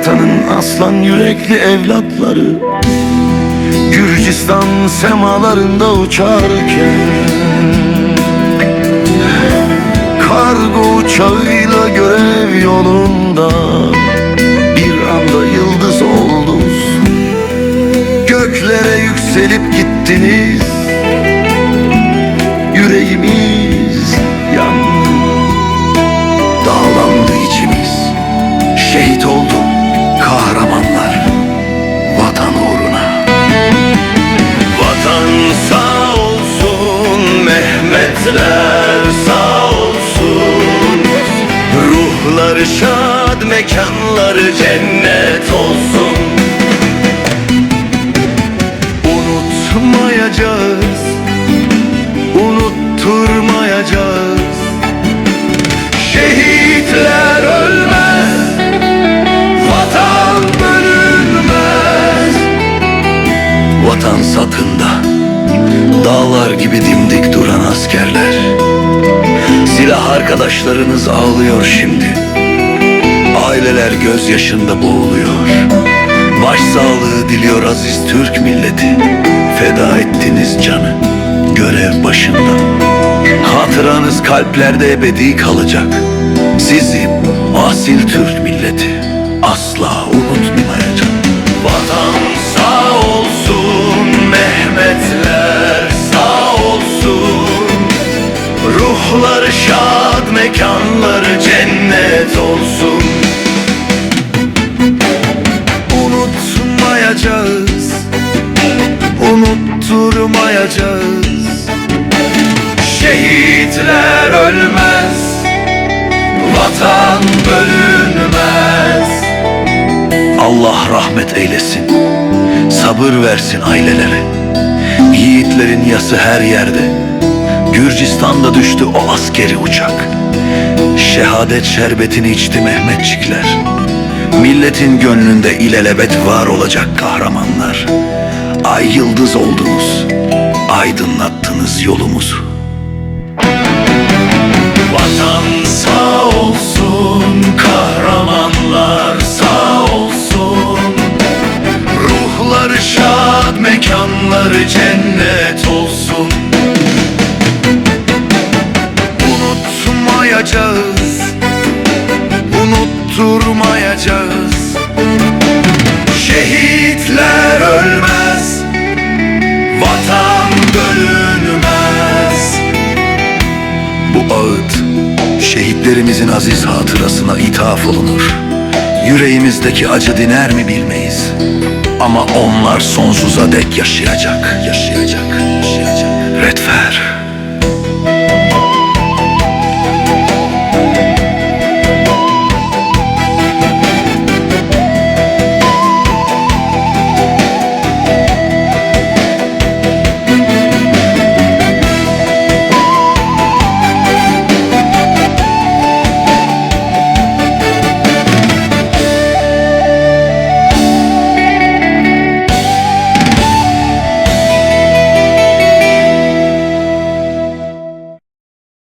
Vatanın aslan yürekli evlatları Gürcistan semalarında uçarken Kargo uçağıyla görev yolunda Bir anda yıldız oldunuz. Göklere yükselip gittiniz Yüreğimiz yandı Dağlandı içimiz Şehit oldu Mehmetler sağ olsun. Ruhları şad mekanları cennet olsun. Unutmayacağız Unutturmayacağız. Şehitler ölmez Vatan bölünmez. Vatan satında Dağlar gibi dimdik arkadaşlarınız ağlıyor şimdi. Aileler gözyaşında boğuluyor. Başsağlığı diliyor aziz Türk milleti. Feda ettiniz canı görev başında. Hatıranız kalplerde ebedi kalacak. Sizi asil Türk milleti asla unutmayacak mekanları cennet olsun. Unutmayacağız Unutturmayacağız. Şehitler ölmez Vatan bölünmez. Allah rahmet eylesin Sabır versin ailelere. Yiğitlerin yası her yerde. Gürcistan'da düştü o askeri uçak Şehadet şerbetini içti Mehmetçikler. Milletin gönlünde ilelebet var olacak kahramanlar. Ay yıldız oldunuz Aydınlattınız yolumuzu. Vatan sağ olsun Kahramanlar sağ olsun. Ruhları şad Mekanları cennet olsun Unutmayacağız. Unutturmayacağız. Şehitler ölmez Vatan bölünmez. Bu ağıt şehitlerimizin aziz hatırasına ithaf olunur. Yüreğimizdeki acı diner mi bilmeyiz? Ama onlar sonsuza dek yaşayacak Yaşayacak, yaşayacak. Redfer